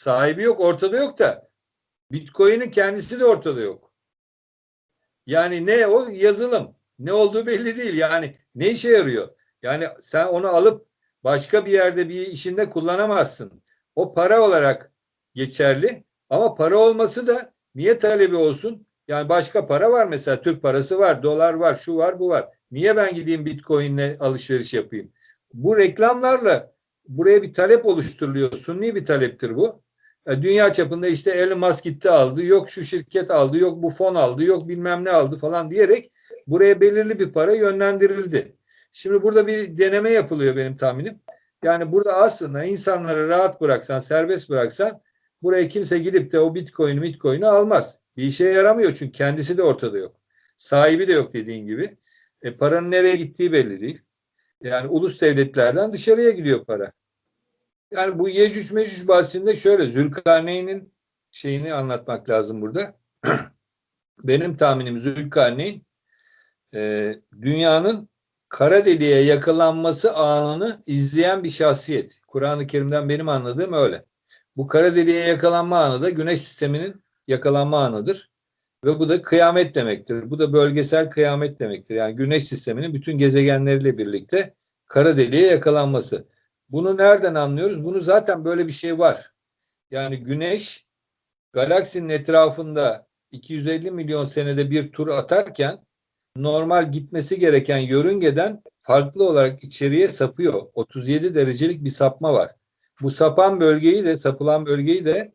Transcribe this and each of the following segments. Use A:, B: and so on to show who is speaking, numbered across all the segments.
A: sahibi yok, ortada yok da Bitcoin'in kendisi de ortada yok. Yani ne o yazılım. Ne olduğu belli değil. Yani ne işe yarıyor? Yani sen onu alıp başka bir yerde bir işinde kullanamazsın. O para olarak geçerli ama para olması da niye talebi olsun? Yani başka para var mesela Türk parası var, dolar var, şu var, bu var. Niye ben gideyim Bitcoin'le alışveriş yapayım? Bu reklamlarla buraya bir talep oluşturuluyor. Sunni bir taleptir bu. E, Dünya çapında işte Elon Musk gitti aldı, yok şu şirket aldı, yok bu fon aldı, yok bilmem ne aldı falan diyerek buraya belirli bir para yönlendirildi. Şimdi burada bir deneme yapılıyor benim tahminim. Yani burada aslında insanları rahat bıraksan, serbest bıraksan buraya kimse gidip de o bitcoin'i bitcoin'i almaz. Bir işe yaramıyor çünkü kendisi de ortada yok. Sahibi de yok dediğin gibi. E, paranın nereye gittiği belli değil. Yani ulus devletlerden dışarıya gidiyor para. Yani bu Yecüc Mecüc bahsinde şöyle Zülkarneyn'in şeyini anlatmak lazım burada. Benim tahminim Zülkarneyn e, dünyanın kara deliğe yakalanması anını izleyen bir şahsiyet. Kur'an-ı Kerim'den benim anladığım öyle. Bu kara deliğe yakalanma anı da güneş sisteminin yakalanma anıdır. Ve bu da kıyamet demektir. Bu da bölgesel kıyamet demektir. Yani güneş sisteminin bütün gezegenleriyle birlikte kara deliğe yakalanması. Bunu nereden anlıyoruz? Bunu zaten böyle bir şey var. Yani güneş galaksinin etrafında 250 milyon senede bir tur atarken normal gitmesi gereken yörüngeden farklı olarak içeriye sapıyor. 37 derecelik bir sapma var. Bu sapan bölgeyi de sapılan bölgeyi de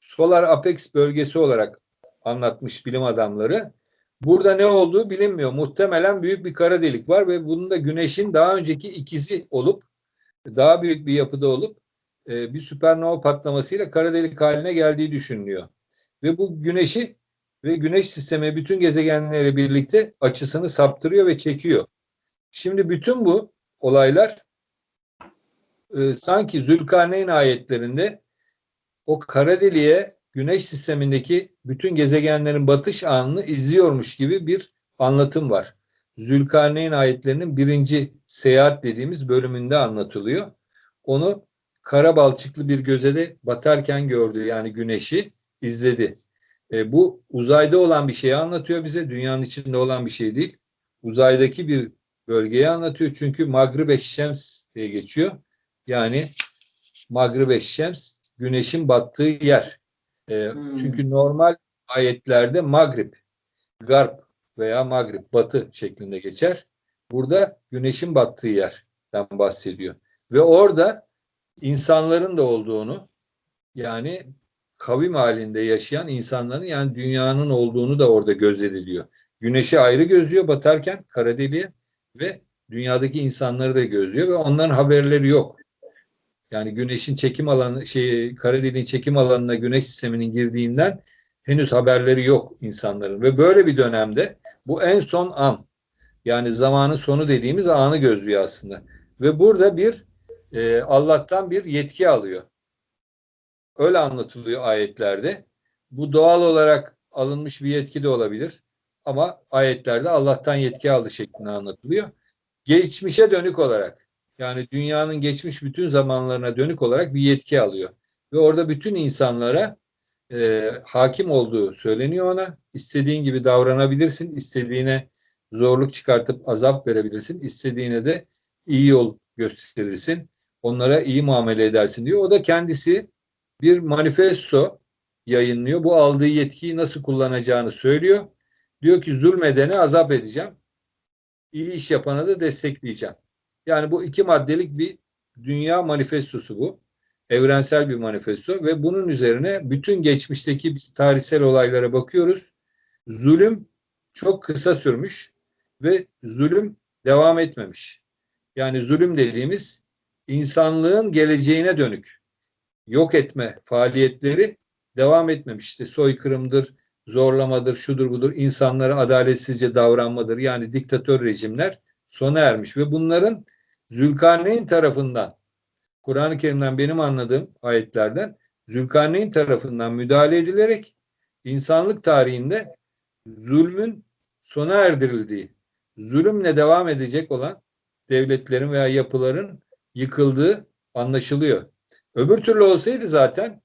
A: Solar Apex bölgesi olarak anlatmış bilim adamları. Burada ne olduğu bilinmiyor. Muhtemelen büyük bir kara delik var ve bunun da güneşin daha önceki ikizi olup daha büyük bir yapıda olup e, bir süpernova patlamasıyla kara delik haline geldiği düşünülüyor. Ve bu güneşi ve güneş sistemi bütün gezegenlerle birlikte açısını saptırıyor ve çekiyor. Şimdi bütün bu olaylar e, sanki Zülkarneyn ayetlerinde o kara deliğe güneş sistemindeki bütün gezegenlerin batış anını izliyormuş gibi bir anlatım var. Zülkarneyn ayetlerinin birinci seyahat dediğimiz bölümünde anlatılıyor. Onu kara balçıklı bir gözede batarken gördü yani güneşi izledi. E, bu uzayda olan bir şeyi anlatıyor bize. Dünyanın içinde olan bir şey değil. Uzaydaki bir bölgeyi anlatıyor. Çünkü Magribe Şems diye geçiyor. Yani Magribe Şems güneşin battığı yer. E,
B: Hmm.
A: Çünkü normal ayetlerde Magrib, Garp veya Magrib, batı şeklinde geçer. Burada güneşin battığı yerden bahsediyor. Ve orada insanların da olduğunu yani kavim halinde yaşayan insanların yani dünyanın olduğunu da orada gözlediliyor. Güneşi ayrı gözlüyor batarken kara deliğe ve dünyadaki insanları da gözlüyor ve onların haberleri yok. Yani güneşin çekim alanı şey kara deliğin çekim alanına güneş sisteminin girdiğinden henüz haberleri yok insanların ve böyle bir dönemde bu en son an yani zamanın sonu dediğimiz anı gözlüyor aslında. Ve burada bir e, Allah'tan bir yetki alıyor. Öyle anlatılıyor ayetlerde. Bu doğal olarak alınmış bir yetki de olabilir. Ama ayetlerde Allah'tan yetki aldı şeklinde anlatılıyor. Geçmişe dönük olarak yani dünyanın geçmiş bütün zamanlarına dönük olarak bir yetki alıyor. Ve orada bütün insanlara e, hakim olduğu söyleniyor ona. İstediğin gibi davranabilirsin, istediğine zorluk çıkartıp azap verebilirsin, istediğine de iyi yol gösterirsin, onlara iyi muamele edersin diyor. O da kendisi bir manifesto yayınlıyor. Bu aldığı yetkiyi nasıl kullanacağını söylüyor. Diyor ki zulmedene azap edeceğim. İyi iş yapana da destekleyeceğim. Yani bu iki maddelik bir dünya manifestosu bu. Evrensel bir manifesto ve bunun üzerine bütün geçmişteki biz tarihsel olaylara bakıyoruz. Zulüm çok kısa sürmüş ve zulüm devam etmemiş. Yani zulüm dediğimiz insanlığın geleceğine dönük yok etme faaliyetleri devam etmemiş. İşte soykırımdır, zorlamadır, şudur budur, insanlara adaletsizce davranmadır. Yani diktatör rejimler sona ermiş ve bunların Zülkarneyn tarafından Kur'an-ı Kerim'den benim anladığım ayetlerden Zülkarneyn tarafından müdahale edilerek insanlık tarihinde zulmün sona erdirildiği, zulümle devam edecek olan devletlerin veya yapıların yıkıldığı anlaşılıyor. Öbür türlü olsaydı zaten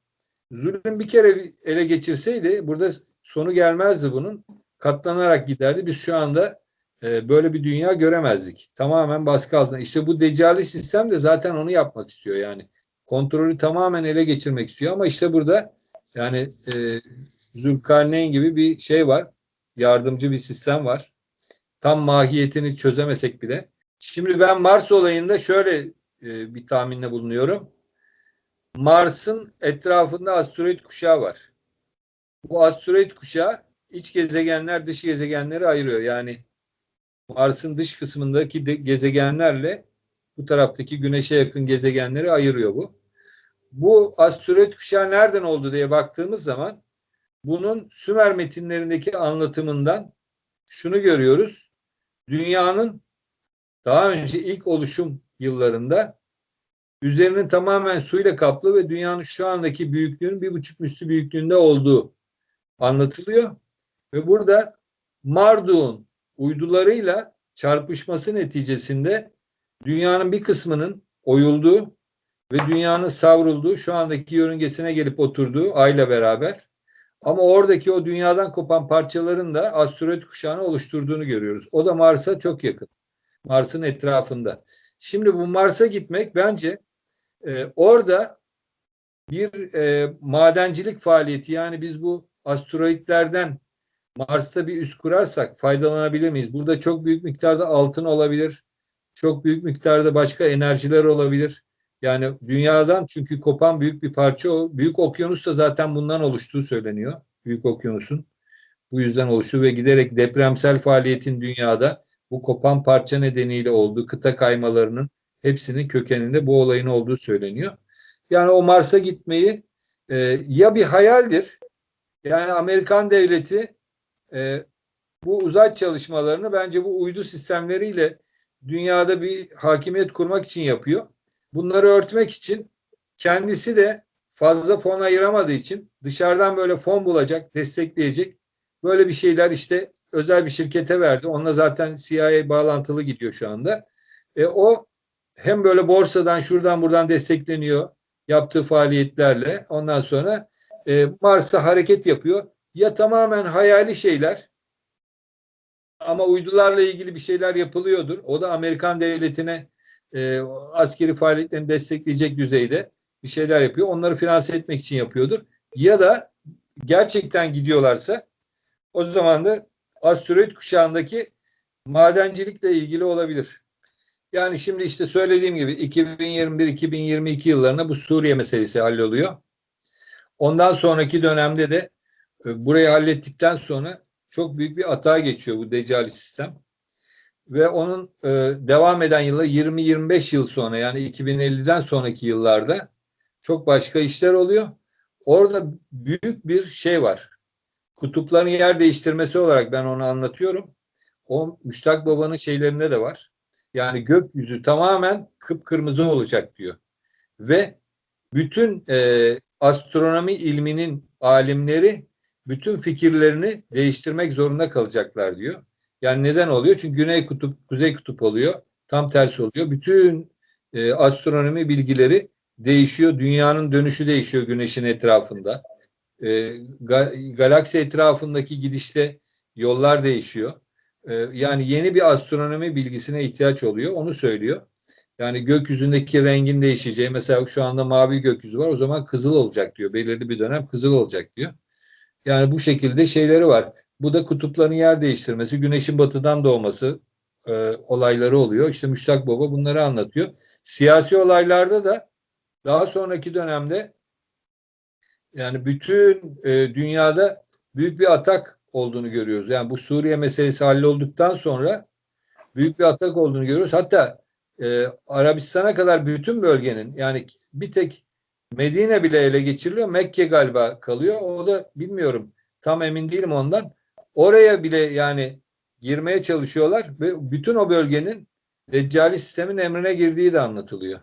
A: zulüm bir kere ele geçirseydi burada sonu gelmezdi bunun. Katlanarak giderdi. Biz şu anda e, böyle bir dünya göremezdik. Tamamen baskı altında. İşte bu decali sistem de zaten onu yapmak istiyor yani. Kontrolü tamamen ele geçirmek istiyor ama işte burada yani e, Zülkarneyn gibi bir şey var. Yardımcı bir sistem var. Tam mahiyetini çözemesek bile. Şimdi ben Mars olayında şöyle e, bir tahminde bulunuyorum. Mars'ın etrafında asteroid kuşağı var. Bu asteroid kuşağı iç gezegenler dış gezegenleri ayırıyor. Yani Mars'ın dış kısmındaki de, gezegenlerle bu taraftaki güneşe yakın gezegenleri ayırıyor bu. Bu asteroid kuşağı nereden oldu diye baktığımız zaman bunun Sümer metinlerindeki anlatımından şunu görüyoruz. Dünyanın daha önce ilk oluşum yıllarında üzerinin tamamen suyla kaplı ve dünyanın şu andaki büyüklüğünün bir buçuk üstü büyüklüğünde olduğu anlatılıyor. Ve burada Marduk'un uydularıyla çarpışması neticesinde dünyanın bir kısmının oyulduğu ve dünyanın savrulduğu şu andaki yörüngesine gelip oturduğu ayla beraber ama oradaki o dünyadan kopan parçaların da asteroid kuşağını oluşturduğunu görüyoruz. O da Mars'a çok yakın. Mars'ın etrafında. Şimdi bu Mars'a gitmek bence e, orada bir e, madencilik faaliyeti yani biz bu asteroidlerden Mars'ta bir üs kurarsak faydalanabilir miyiz? Burada çok büyük miktarda altın olabilir. Çok büyük miktarda başka enerjiler olabilir. Yani dünyadan çünkü kopan büyük bir parça o. Büyük okyanus da zaten bundan oluştuğu söyleniyor. Büyük okyanusun. Bu yüzden oluştu ve giderek depremsel faaliyetin dünyada bu kopan parça nedeniyle olduğu kıta kaymalarının hepsinin kökeninde bu olayın olduğu söyleniyor. Yani o Mars'a gitmeyi e, ya bir hayaldir yani Amerikan devleti e, bu uzay çalışmalarını bence bu uydu sistemleriyle dünyada bir hakimiyet kurmak için yapıyor. Bunları örtmek için kendisi de fazla fon ayıramadığı için dışarıdan böyle fon bulacak, destekleyecek böyle bir şeyler işte özel bir şirkete verdi. Onunla zaten CIA bağlantılı gidiyor şu anda. E, o hem böyle borsadan şuradan buradan destekleniyor yaptığı faaliyetlerle. Ondan sonra e, Mars'a hareket yapıyor. Ya tamamen hayali şeyler ama uydularla ilgili bir şeyler yapılıyordur. O da Amerikan devletine e, askeri faaliyetlerini destekleyecek düzeyde bir şeyler yapıyor. Onları finanse etmek için yapıyordur. Ya da gerçekten gidiyorlarsa o zaman da asteroid kuşağındaki madencilikle ilgili olabilir. Yani şimdi işte söylediğim gibi 2021-2022 yıllarında bu Suriye meselesi halloluyor. Ondan sonraki dönemde de burayı hallettikten sonra çok büyük bir atağa geçiyor bu decali sistem. Ve onun e, devam eden yıla 20-25 yıl sonra yani 2050'den sonraki yıllarda çok başka işler oluyor. Orada büyük bir şey var. Kutupların yer değiştirmesi olarak ben onu anlatıyorum. O Müştak Baba'nın şeylerinde de var. Yani gökyüzü tamamen kıpkırmızı olacak diyor. Ve bütün e, astronomi ilminin alimleri bütün fikirlerini değiştirmek zorunda kalacaklar diyor. Yani neden oluyor? Çünkü güney kutup, kuzey kutup oluyor. Tam tersi oluyor. Bütün e, astronomi bilgileri değişiyor. Dünyanın dönüşü değişiyor güneşin etrafında. E, ga, galaksi etrafındaki gidişte yollar değişiyor. E, yani yeni bir astronomi bilgisine ihtiyaç oluyor. Onu söylüyor. Yani gökyüzündeki rengin değişeceği. Mesela şu anda mavi gökyüzü var. O zaman kızıl olacak diyor. Belirli bir dönem kızıl olacak diyor. Yani bu şekilde şeyleri var. Bu da kutupların yer değiştirmesi, güneşin batıdan doğması e, olayları oluyor. İşte Müştak Baba bunları anlatıyor. Siyasi olaylarda da daha sonraki dönemde yani bütün e, dünyada büyük bir atak olduğunu görüyoruz. Yani bu Suriye meselesi hallolduktan sonra büyük bir atak olduğunu görüyoruz. Hatta e, Arabistan'a kadar bütün bölgenin yani bir tek Medine bile ele geçiriliyor. Mekke galiba kalıyor. O da bilmiyorum. Tam emin değilim ondan. Oraya bile yani girmeye çalışıyorlar ve bütün o bölgenin Deccali sistemin emrine girdiği de anlatılıyor.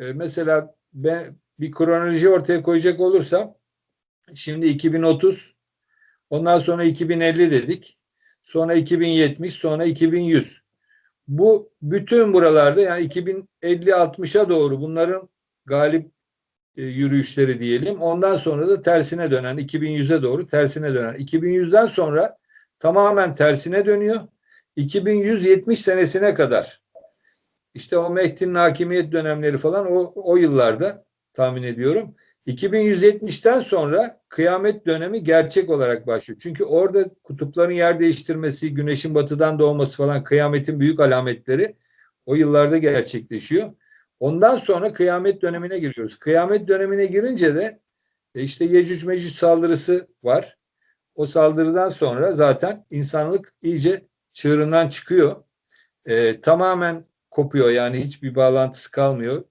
A: Ee, mesela ben bir kronoloji ortaya koyacak olursam şimdi 2030 ondan sonra 2050 dedik. Sonra 2070 sonra 2100. Bu bütün buralarda yani 2050-60'a doğru bunların galip yürüyüşleri diyelim. Ondan sonra da tersine dönen 2100'e doğru tersine dönen. 2100'den sonra tamamen tersine dönüyor. 2170 senesine kadar işte o Mehdi'nin hakimiyet dönemleri falan o, o yıllarda tahmin ediyorum. 2170'ten sonra kıyamet dönemi gerçek olarak başlıyor. Çünkü orada kutupların yer değiştirmesi, güneşin batıdan doğması falan kıyametin büyük alametleri o yıllarda gerçekleşiyor. Ondan sonra kıyamet dönemine giriyoruz. Kıyamet dönemine girince de e, işte Yecüc Mecüc saldırısı var. O saldırıdan sonra zaten insanlık iyice çığırından çıkıyor. E, tamamen kopuyor yani hiçbir bağlantısı kalmıyor.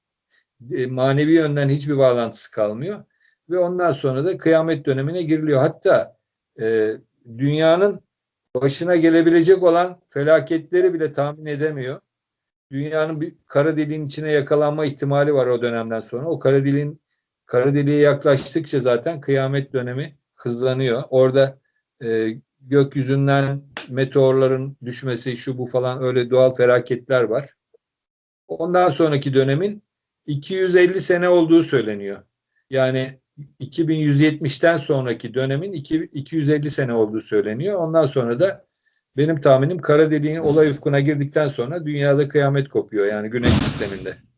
A: E, manevi yönden hiçbir bağlantısı kalmıyor. Ve ondan sonra da kıyamet dönemine giriliyor. Hatta e, dünyanın başına gelebilecek olan felaketleri bile tahmin edemiyor. Dünyanın bir kara deliğin içine yakalanma ihtimali var o dönemden sonra. O kara deliğin kara deliğe yaklaştıkça zaten kıyamet dönemi hızlanıyor. Orada e, gökyüzünden meteorların düşmesi şu bu falan öyle doğal felaketler var. Ondan sonraki dönemin 250 sene olduğu söyleniyor. Yani 2170'ten sonraki dönemin 250 sene olduğu söyleniyor. Ondan sonra da benim tahminim kara deliğin olay ufkuna girdikten sonra dünyada kıyamet kopuyor yani güneş sisteminde.